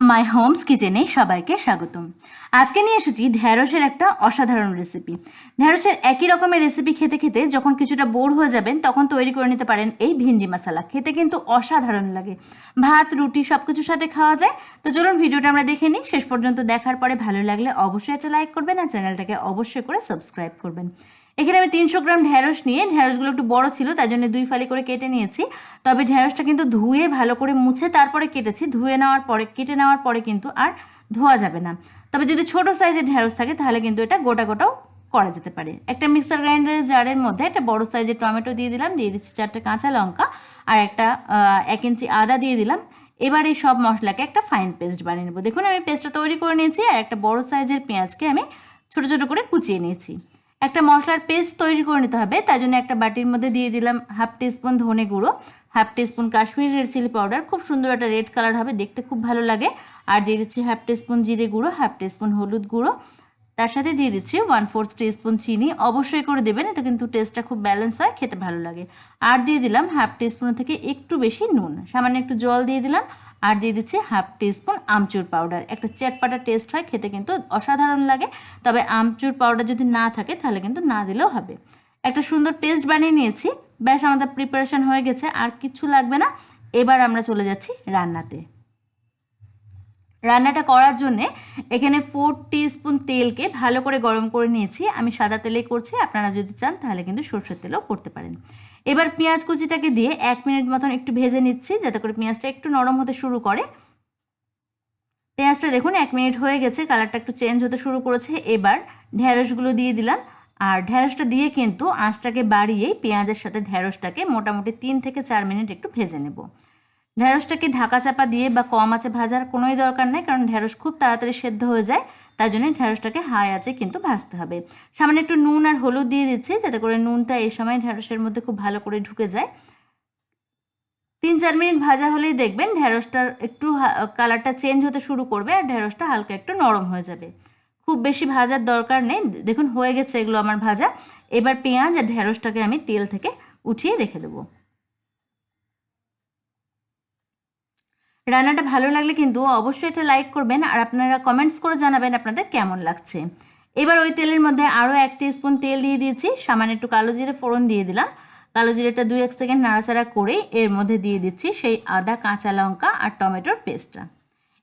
মাই Holmes কিচেনে সবাইকে স্বাগতম। আজকে নিয়ে এসেছি ঢ্যাঁড়সের একটা অসাধারণ রেসিপি ঢ্যাঁড়সের একই রকমের রেসিপি খেতে খেতে যখন কিছুটা বোর হয়ে যাবেন, তখন তৈরি করে নিতে পারেন এই ভিন্ডি মশালা। খেতে কিন্তু অসাধারণ লাগে। ভাত, রুটি সব কিছুর সাথে খাওয়া যায়। তো চলুন ভিডিওটা আমরা দেখে নিই। শেষ পর্যন্ত দেখার পরে ভালো লাগলে অবশ্যই একটা লাইক করবেন আর চ্যানেলটাকে অবশ্যই করে সাবস্ক্রাইব করবেন। এখানে আমি তিনশো গ্রাম ঢ্যাঁড়স নিয়ে ঢ্যাঁড়সগুলো একটু বড় ছিল তাই জন্য দুই ফালি করে কেটে নিয়েছি। তবে ঢ্যাঁড়সটা কিন্তু ধুয়ে ভালো করে মুছে তারপরে কেটেছি। ধুয়ে নেওয়ার পরে, কেটে নেওয়ার পরে কিন্তু আর ধোয়া যাবে না। তবে যদি ছোট সাইজের ঢ্যাঁড়স থাকে, তাহলে কিন্তু এটা গোটা গোটাও করা যেতে পারে। একটা মিক্সার গ্রাইন্ডারের জারের মধ্যে একটা বড় সাইজের টমেটো দিয়ে দিলাম, দিয়ে দিচ্ছি চারটে কাঁচা লঙ্কা আর একটা এক ইঞ্চি আদা দিয়ে দিলাম। এবার এই সব মশলাকে একটা ফাইন পেস্ট বানিয়ে নেব। দেখুন, আমি পেস্টটা তৈরি করে নিয়েছি আর একটা বড় সাইজের পেঁয়াজকে আমি ছোট ছোট করে কুচিয়ে নিয়েছি। একটা মশলার পেস্ট তৈরি করে নিতে হবে তাই জন্য একটা বাটির মধ্যে দিয়ে দিলাম হাফ টিস্পুন ধনে গুঁড়ো half teaspoon Kashmiri red chilli powder খুব সুন্দর একটা রেড কালার হবে, দেখতে খুব ভালো লাগে। আর দিয়ে দিচ্ছি হাফ টিস্পুন জিরে গুঁড়ো হাফ টিস্পুন হলুদ গুঁড়ো। তার সাথে দিয়ে দিচ্ছি ওয়ান ফোর্থ টিস্পুন চিনি, অবশ্যই করে দেবেন, এতে কিন্তু টেস্টটা খুব ব্যালেন্স হয়, খেতে ভালো লাগে। আর দিয়ে দিলাম হাফ টিস্পুন থেকে একটু বেশি নুন, সামান্য একটু জল দিয়ে দিলাম। আর দিয়ে দিচ্ছি হাফ টিস্পুন আমচুর পাউডার। একটা চটপাটা টেস্ট হয়, খেতে কিন্তু অসাধারণ লাগে। তবে আমচুর পাউডার যদি না থাকে, তাহলে কিন্তু না দিলেও হবে। একটা সুন্দর টেস্ট বানিয়ে নিয়েছি। ব্যাস আমাদের প্রিপারেশন হয়ে গেছে, আর কিছু লাগবে না। এবার আমরা চলে যাচ্ছি রান্নাতে। রান্নাটা করার জন্য এখানে ফোর স্পুন তেলকে ভালো করে গরম করে নিয়েছি। আমি সাদা তেলেই করছি, আপনারা যদি চান তাহলে কিন্তু সর্ষের তেলও করতে পারেন। এবার পেঁয়াজ কুচিটাকে দিয়ে এক মিনিট মতন একটু ভেজে নিচ্ছি, যাতে করে পেঁয়াজটা একটু নরম হতে শুরু করে। পেঁয়াজটা দেখুন এক মিনিট হয়ে গেছে, কালারটা একটু চেঞ্জ হতে শুরু করেছে। এবার ঢ্যাঁড়সগুলো দিয়ে দিলাম। আর ঢ্যাঁড়সটা দিয়ে কিন্তু আঁচটাকে বাড়িয়েই পেঁয়াজের সাথে ঢ্যাঁড়সটাকে মোটামুটি তিন থেকে চার মিনিট একটু ভেজে নেব। ঢ্যাঁড়সটাকে ঢাকা চাপা দিয়ে বা কম আছে ভাজার কোনোই দরকার নেই, কারণ ঢ্যাঁড়স খুব তাড়াতাড়ি সেদ্ধ হয়ে যায়, তাই জন্য ঢ্যাঁড়সটাকে হাই আছে কিন্তু ভাজতে হবে। সামান্য একটু নুন আর হলুদ দিয়ে দিচ্ছি, যাতে করে নুনটা এই সময় ঢ্যাঁড়সের মধ্যে খুব ভালো করে ঢুকে যায়। তিন চার মিনিট ভাজা হলেই দেখবেন ঢ্যাঁড়সটার একটু কালারটা চেঞ্জ হতে শুরু করবে আর ঢ্যাঁড়সটা হালকা একটু নরম হয়ে যাবে। খুব বেশি ভাজার দরকার নেই দেখুন হয়ে গেছে এগুলো আমার ভাজা। এবার পেঁয়াজ আর ঢ্যাঁড়সটাকে আমি তেল থেকে উঠিয়ে রেখে দেবো। রান্নাটা ভালো লাগলে কিন্তু অবশ্যই এটা লাইক করবেন আর আপনারা কমেন্টস করে জানাবেন আপনাদের কেমন লাগছে। এবার ওই তেলের মধ্যে আরও এক স্পুন তেল দিয়ে দিয়েছি, সামান্য একটু কালো জিরে ফোড়ন দিয়ে দিলাম। কালো জিরেটা দুই এক সেকেন্ড নাড়াচাড়া করে এর মধ্যে দিয়ে দিচ্ছি সেই আদা, কাঁচা লঙ্কা আর টমেটোর পেস্টটা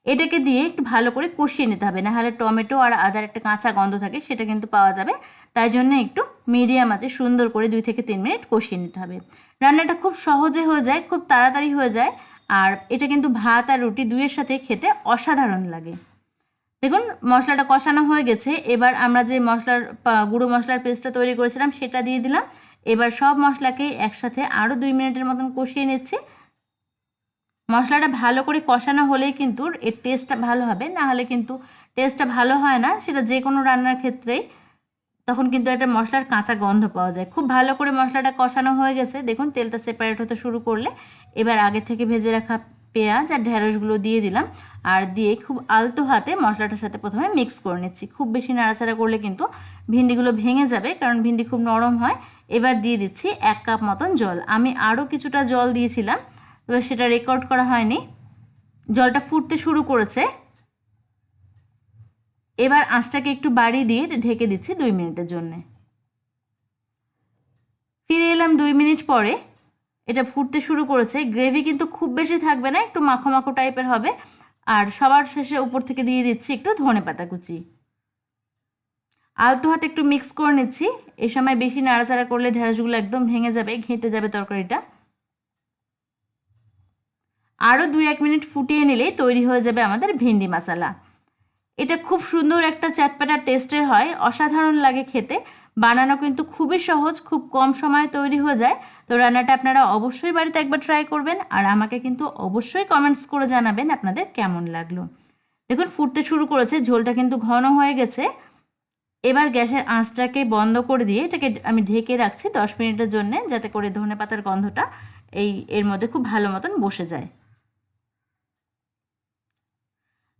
এটাকে দিয়ে একটু ভালো করে কষিয়ে নিতে হবে, নাহলে টমেটো আর আদার একটা কাঁচা গন্ধ থাকে সেটা কিন্তু পাওয়া যাবে। তাই জন্য একটু মিডিয়াম আছে, সুন্দর করে দুই থেকে তিন মিনিট কষিয়ে নিতে হবে। রান্নাটা খুব সহজে হয়ে যায়, খুব তাড়াতাড়ি হয়ে যায়। আর এটা কিন্তু ভাত আর রুটি দুইয়ের সাথে খেতে অসাধারণ লাগে। দেখুন, মশলাটা কষানো হয়ে গেছে। এবার আমরা যে মশলার গুঁড়ো মশলার পেস্টটা তৈরি করেছিলাম, সেটা দিয়ে দিলাম। এবার সব মশলাকে একসাথে আরও দুই মিনিটের মতন কষিয়ে নিচ্ছি। মশলাটা ভালো করে কষানো হলেই কিন্তু এর টেস্টটা ভালো হবে। না হলে কিন্তু টেস্টটা ভালো হয় না। সেটা যে কোনো রান্নার ক্ষেত্রেই। তখন কিন্তু একটা মশলার কাঁচা গন্ধ পাওয়া যায়। খুব ভালো করে মশলাটা কষানো হয়ে গেছে। দেখুন, তেলটা সেপারেট হতে শুরু করলে এবার আগে থেকে ভেজে রাখা পেঁয়াজ আর ঢ্যাঁড়সগুলো দিয়ে দিলাম। আর দিয়ে খুব আলতো হাতে মশলাটার সাথে প্রথমে মিক্স করে নিচ্ছি। খুব বেশি নাড়াচাড়া করলে কিন্তু ভিন্ডিগুলো ভেঙে যাবে, কারণ ভিন্ডি খুব নরম হয়। এবার দিয়ে দিচ্ছি এক কাপ মতন জল। আমি আরও কিছুটা জল দিয়েছিলাম তবে সেটা রেকর্ড করা হয়নি। জলটা ফুটতে শুরু করেছে। এবার আঁচটাকে একটু বাড়িয়ে দিয়ে ঢেকে দিচ্ছি দুই মিনিটের জন্যে। ফিরে এলাম দুই মিনিট পরে। এটা ফুটতে শুরু করেছে। গ্রেভি কিন্তু খুব বেশি থাকবে না, একটু মাখো মাখো টাইপের হবে। আর সবার শেষে উপর থেকে দিয়ে দিচ্ছি একটু ধনে পাতা কুচি। আলতো হাতে একটু মিক্স করে নিচ্ছি। এ সময় বেশি নাড়াচাড়া করলে ঢেঁড়সগুলো একদম ভেঙে যাবে, ঘেঁটে যাবে তরকারিটা। আরও দুই এক মিনিট ফুটিয়ে নিলেই তৈরি হয়ে যাবে আমাদের ভেন্ডি মশলা। এটা খুব সুন্দর একটা চাটপাটা টেস্টের হয়, অসাধারণ লাগে খেতে। বানানো কিন্তু খুবই সহজ, খুব কম সময়ে তৈরি হয়ে যায়। তো রান্নাটা আপনারা অবশ্যই বাড়িতে একবার ট্রাই করবেন আর আমাকে কিন্তু অবশ্যই কমেন্টস করে জানাবেন আপনাদের কেমন লাগল। দেখুন, ফুটতে শুরু করেছে, ঝোলটা কিন্তু ঘন হয়ে গেছে। এবার গ্যাসের আঁচটাকে বন্ধ করে দিয়ে এটাকে আমি ঢেকে রাখছি দশ মিনিটের জন্যে, যাতে করে ধনে পাতার গন্ধটা এই এর মধ্যে খুব ভালো মতন বসে যায়।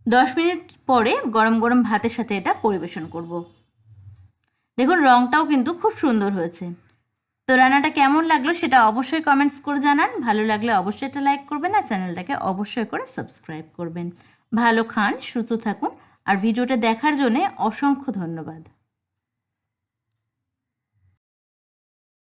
দশ মিনিট পরে গরম গরম ভাতের সাথে এটা পরিবেশন করব। দেখুন রঙটাও কিন্তু খুব সুন্দর হয়েছে। তো রান্নাটা কেমন লাগল সেটা অবশ্যই কমেন্টস করে জানান। ভালো লাগলে অবশ্যই এটা লাইক করবেন আর চ্যানেলটাকে অবশ্যই করে সাবস্ক্রাইব করবেন। ভালো খান, সুস্থ থাকুন। আর ভিডিওটা দেখার জন্যে অসংখ্য ধন্যবাদ।